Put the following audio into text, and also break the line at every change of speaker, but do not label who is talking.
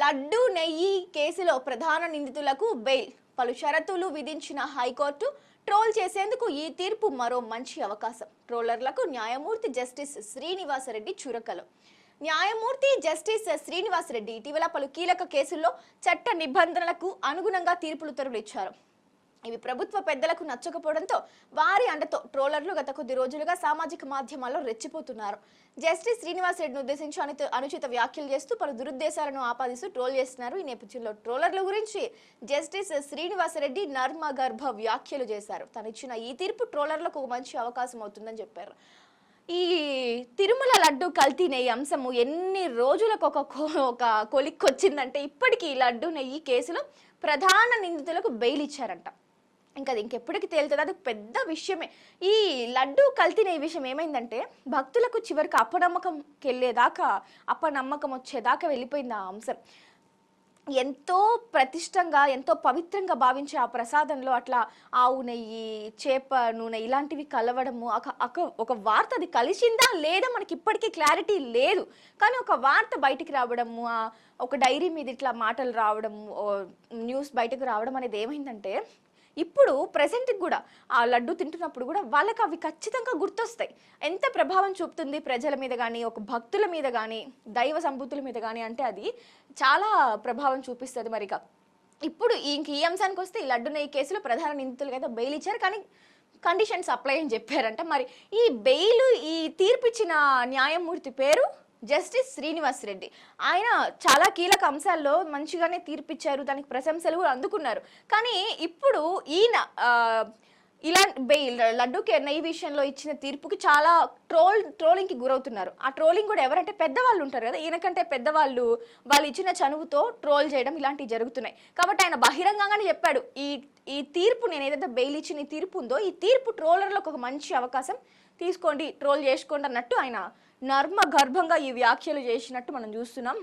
లడ్డు నెయ్యి కేసులో ప్రధాన నిందితులకు బెయిల్. పలు షరతులు విధించిన హైకోర్టు ట్రోల్ చేసేందుకు ఈ తీర్పు మరో మంచి అవకాశం. ట్రోలర్లకు న్యాయమూర్తి జస్టిస్ శ్రీనివాసరెడ్డి చురకలు. న్యాయమూర్తి జస్టిస్ శ్రీనివాసరెడ్డి ఇటీవల పలు కీలక కేసుల్లో చట్ట నిబంధనలకు అనుగుణంగా తీర్పులు ఉత్తర్వులు ఇచ్చారు. ఇవి ప్రభుత్వ పెద్దలకు నచ్చకపోవడంతో వారి అండతో ట్రోలర్లు గత కొద్ది రోజులుగా సామాజిక మాధ్యమాల్లో రెచ్చిపోతున్నారు. జస్టిస్ శ్రీనివాస్ రెడ్డిని ఉద్దేశించి అనుత అనుచిత వ్యాఖ్యలు చేస్తూ పలు దురుద్దేశాలను ఆపాదిస్తూ ట్రోల్ చేస్తున్నారు. ఈ నేపథ్యంలో ట్రోలర్ల గురించి జస్టిస్ శ్రీనివాస్ రెడ్డి నర్మ గర్భ వ్యాఖ్యలు చేశారు. తను ఇచ్చిన ఈ తీర్పు ట్రోలర్లకు ఒక మంచి అవకాశం అవుతుందని చెప్పారు. ఈ తిరుమల లడ్డు కల్తీ నెయ్యి అంశము ఎన్ని రోజులకు ఒక ఒక కొలిక్కొచ్చిందంటే ఇప్పటికీ ఈ లడ్డు నెయ్యి కేసులో ప్రధాన నిందితులకు బెయిల్ ఇచ్చారంట. ఇంకా అది ఇంకెప్పటికి తేలుతుంది. అది పెద్ద విషయమే. ఈ లడ్డు కల్తీ ఈ విషయం ఏమైందంటే భక్తులకు చివరికి అపనమ్మకం వెళ్ళేదాకా అపనమ్మకం వచ్చేదాకా వెళ్ళిపోయింది ఆ అంశం. ఎంతో ప్రతిష్టంగా ఎంతో పవిత్రంగా భావించే ఆ ప్రసాదంలో అట్లా ఆవు నెయ్యి చేప నూనె ఇలాంటివి కలవడము ఒక- ఒక- వార్త అది కలిసిందా లేదా మనకి ఇప్పటికీ క్లారిటీ లేదు. కానీ ఒక వార్త బయటికి రావడము ఆ ఒక డైరీ మీద ఇట్లా మాటలు రావడము న్యూస్ బయటకు రావడం అనేది ఏమైందంటే ఇప్పుడు ప్రజెంట్కి కూడా ఆ లడ్డు తింటున్నప్పుడు కూడా వాళ్ళకి అవి ఖచ్చితంగా గుర్తొస్తాయి. ఎంత ప్రభావం చూపుతుంది ప్రజల మీద కానీ ఒక భక్తుల మీద కానీ దైవ సంబూతుల మీద కానీ అంటే అది చాలా ప్రభావం చూపిస్తుంది మరి ఇక ఇప్పుడు ఇంక ఈ అంశానికి వస్తే ఈ లడ్డున ఈ కేసులో ప్రధాన నిందితులుగా అయితే బెయిల్ ఇచ్చారు కానీ కండిషన్స్ అప్లై అని చెప్పారంట. మరి ఈ బెయిల్ ఈ తీర్పు ఇచ్చిన న్యాయమూర్తి పేరు? జస్టిస్ శ్రీనివాస్ రెడ్డి ఆయన చాలా కీలక అంశాల్లో మంచిగానే తీర్పిచ్చారు దానికి ప్రశంసలు కూడా అందుకున్నారు. కానీ ఇప్పుడు ఈయన ఇలా బెయిల్ లడ్డూకి నెయ్యి విషయంలో ఇచ్చిన తీర్పుకి చాలా ట్రోల్ ట్రోలింగ్కి గురవుతున్నారు. ఆ ట్రోలింగ్ కూడా ఎవరంటే పెద్దవాళ్ళు ఉంటారు కదా ఈయనకంటే పెద్దవాళ్ళు వాళ్ళు ఇచ్చిన చనువుతో ట్రోల్ చేయడం ఇలాంటివి జరుగుతున్నాయి. కాబట్టి ఆయన బహిరంగంగానే చెప్పాడు ఈ ఈ తీర్పు నేను ఏదైతే బెయిల్ ఇచ్చిన ఈ తీర్పు ఉందో ఈ తీర్పు ట్రోలర్లకు ఒక మంచి అవకాశం తీసుకోండి ట్రోల్ చేసుకోండి అన్నట్టు ఆయన నర్మ గర్భంగా ఈ వ్యాఖ్యలు చేసినట్టు మనం చూస్తున్నాం.